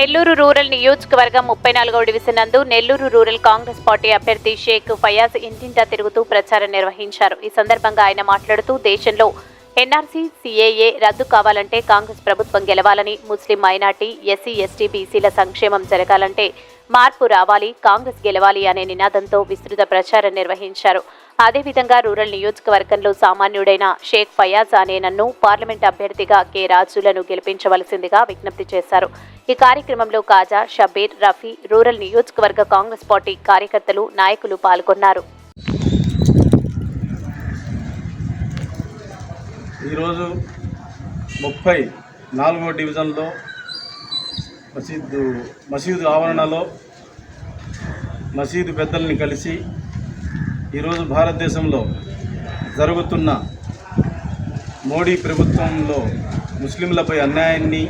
Nellore rural నియోజకవర్గం ముప్పై నాలుగవ డివిజన్ నందు నెల్లూరు రూరల్ కాంగ్రెస్ పార్టీ అభ్యర్థి షేక్ ఫయాజ్ ఇంటింటా తిరుగుతూ ప్రచారం నిర్వహించారు. ఈ సందర్భంగా ఆయన మాట్లాడుతూ దేశంలో ఎన్ఆర్సీ సీఏఏ రద్దు కావాలంటే కాంగ్రెస్ ప్రభుత్వం గెలవాలని ముస్లిం మైనార్టీ ఎస్సీ ఎస్టీ బీసీల సంక్షేమం జరగాలంటే మార్పు రావాలి కాంగ్రెస్ గెలవాలి అనే నినాదంతో విస్తృత ప్రచారం నిర్వహించారు. అదేవిధంగా రూరల్ నియోజకవర్గంలో సామాన్యుడైన షేక్ ఫయాజ్ అనే నన్ను పార్లమెంట్ అభ్యర్థిగా కె. రాజులను గెలిపించవలసిందిగా విజ్ఞప్తి చేశారు. ఈ కార్యక్రమంలో కాజా షబీర్ రఫీ రూరల్ నియోజకవర్గ కాంగ్రెస్ పార్టీ కార్యకర్తలు నాయకులు పాల్గొన్నారు. ఈరోజు ముప్పై నాలుగో డివిజన్లో మసీదు మసీదు ఆవరణలో మసీదు పెద్దల్ని కలిసి ఈరోజు భారతదేశంలో జరుగుతున్న మోడీ ప్రభుత్వంలో ముస్లింలపై అన్యాయాన్ని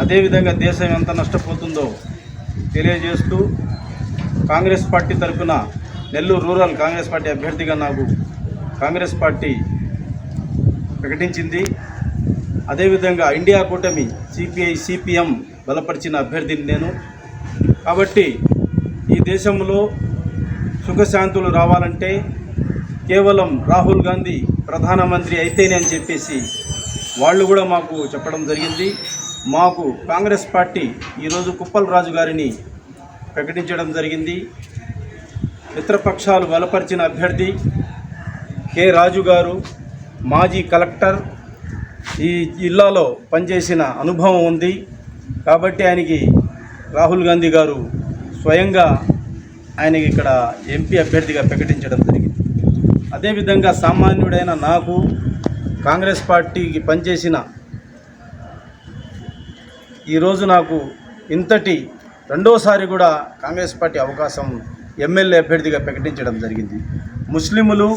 అదేవిధంగా దేశం ఎంత నష్టపోతుందో తెలియజేస్తూ కాంగ్రెస్ పార్టీ తరఫున నెల్లూరు రూరల్ కాంగ్రెస్ పార్టీ అభ్యర్థిగా నాకు కాంగ్రెస్ పార్టీ ప్రకటించింది. అదేవిధంగా ఇండియా కూటమి సిపిఐ సిపిఎం బలపరిచిన అభ్యర్థిని నేను. కాబట్టి ఈ దేశంలో సుఖశాంతులు రావాలంటే కేవలం రాహుల్ గాంధీ ప్రధానమంత్రి అయితేనే అని చెప్పేసి వాళ్ళు కూడా మాకు చెప్పడం జరిగింది. మాకు కాంగ్రెస్ పార్టీ ఈరోజు కుప్పల్ రాజు గారిని ప్రకటించడం జరిగింది. మిత్రపక్షాలు బలపరిచిన అభ్యర్థి కె రాజు గారు. మాజీ కలెక్టర్ ఈ జిల్లాలో పనిచేసిన అనుభవం ఉంది. కాబట్టి ఆయనకి రాహుల్ గాంధీ గారు స్వయంగా ఆయనకి ఇక్కడ ఎంపీ అభ్యర్థిగా ప్రకటించడం జరిగింది. అదేవిధంగా సామాన్యుడైన నాకు కాంగ్రెస్ పార్టీకి పనిచేసిన ఈరోజు నాకు ఇంతటి రెండోసారి కూడా కాంగ్రెస్ పార్టీ అవకాశం ఎమ్మెల్యే అభ్యర్థిగా ప్రకటించడం జరిగింది. ముస్లిములు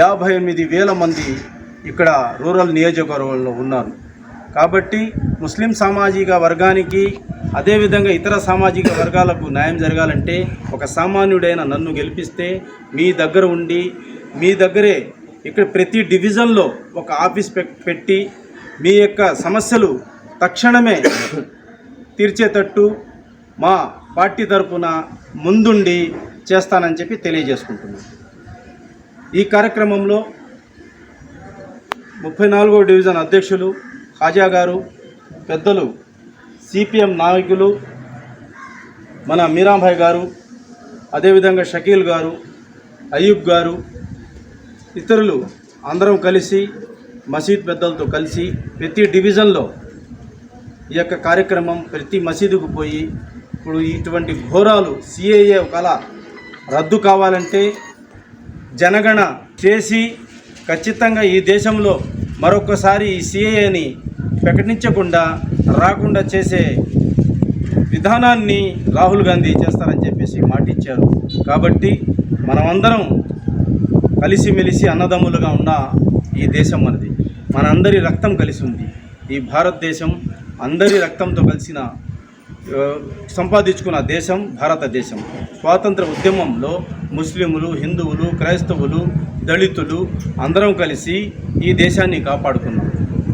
యాభై ఎనిమిది వేల మంది ఇక్కడ రూరల్ నియోజకవర్గంలో ఉన్నారు. కాబట్టి ముస్లిం సామాజిక వర్గానికి అదేవిధంగా ఇతర సామాజిక వర్గాలకు న్యాయం జరగాలంటే ఒక సామాన్యుడైన నన్ను గెలిపిస్తే మీ దగ్గర ఉండి మీ దగ్గరే ఇక్కడ ప్రతి డివిజన్లో ఒక ఆఫీస్ పెట్టి మీ యొక్క సమస్యలు తక్షణమే తీర్చేటట్టు మా పార్టీ తరఫున ముందుండి చేస్తానని చెప్పి తెలియజేసుకుంటున్నాను. ఈ కార్యక్రమంలో ముప్పై నాలుగో డివిజన్ అధ్యక్షులు హాజా గారు పెద్దలు సిపిఎం నాయకులు మన మీరాంభాయ్ గారు అదేవిధంగా షకీల్ గారు అయ్యూబ్ గారు ఇతరులు అందరం కలిసి మసీద్ పెద్దలతో కలిసి ప్రతి డివిజన్లో ఈ యొక్క కార్యక్రమం ప్రతి మసీదుకు పోయి ఇప్పుడు ఇటువంటి ఘోరాలు సిఏఏ ఒకలా రద్దు కావాలంటే జనగణ చేసి ఖచ్చితంగా ఈ దేశంలో మరొకసారి ఈ సిఏని ప్రకటించకుండా రాకుండా చేసే విధానాన్ని రాహుల్ గాంధీ చేస్తారని చెప్పేసి మాటిచ్చారు. కాబట్టి మనమందరం కలిసిమెలిసి అన్నదమ్ములుగా ఉన్న ఈ దేశం మనది. మనందరి రక్తం కలిసి ఉంది. ఈ భారతదేశం అందరి రక్తంతో కలిసిన సంపాదించుకున్న దేశం భారతదేశం. స్వాతంత్ర ఉద్యమంలో ముస్లింలు హిందువులు క్రైస్తవులు దళితులు అందరం కలిసి ఈ దేశాన్ని కాపాడుకున్నాం.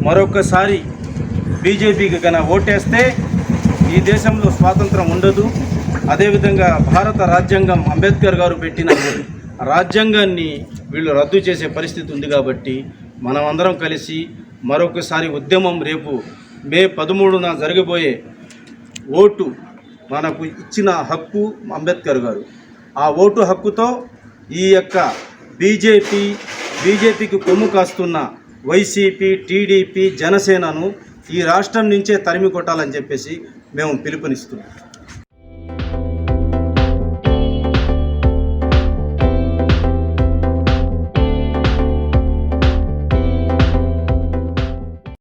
మరొకసారి బీజేపీకి కన ఓటేస్తే ఈ దేశంలో స్వాతంత్రం ఉండదు. అదేవిధంగా భారత రాజ్యాంగం అంబేద్కర్ గారు పెట్టిన రాజ్యాంగాన్ని వీళ్ళు రద్దు చేసే పరిస్థితి ఉంది కాబట్టి మనం అందరం కలిసి మరొకసారి ఉద్యమం రేపు మే పదమూడున జరగబోయే ఓటు మనకు ఇచ్చిన హక్కు అంబేద్కర్ గారు. ఆ ఓటు హక్కుతో ఈ యొక్క బీజేపీ బీజేపీకి కొమ్ము కాస్తున్న వైసీపీ టీడీపీ జనసేనను ఈ రాష్ట్రం నుంచే తరిమి కొట్టాలని చెప్పేసి మేము పిలుపునిస్తున్నాం.